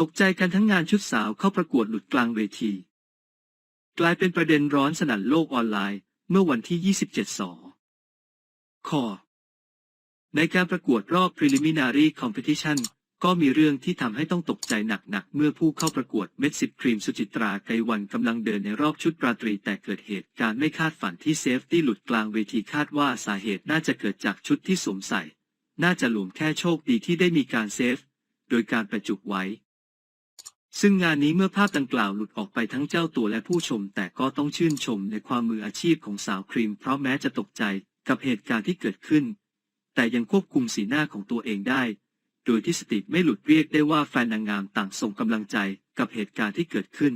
ตกใจกันทั้งงานชุดสาวเข้าประกวดหลุดกลางเวที กลายเป็นประเด็นร้อนสนั่นโลกออนไลน์ เมื่อวันที่ 27 สคในการประกวดรอบ preliminary competition ก็มีเรื่องที่ทำให้ต้องตกใจหนักๆ เมื่อผู้เข้าประกวดเม็ดสิบครีมสุจิตราไกวันกำลังเดินในรอบชุดราตรีแต่เกิดเหตุการณ์ไม่คาดฝันที่เซฟตี้หลุดกลางเวทีคาดว่าสาเหตุน่าจะเกิดจากชุดที่สวมใส่ น่าจะหลวมแค่โชคดีที่ได้มีการเซฟ โดยการประจุไว้ ซึ่งงานนี้เมื่อภาพดังกล่าวหลุดออกไปทั้งเจ้าตัวและผู้ชม แต่ก็ต้องชื่นชมในความมืออาชีพของสาวครีม เพราะแม้จะตกใจกับเหตุการณ์ที่เกิดขึ้น แต่ยังควบคุมสีหน้าของตัวเองได้ โดยที่สติไม่หลุดเรียกได้ว่าแฟนนางงามต่างส่งกำลังใจกับเหตุการณ์ที่เกิดขึ้น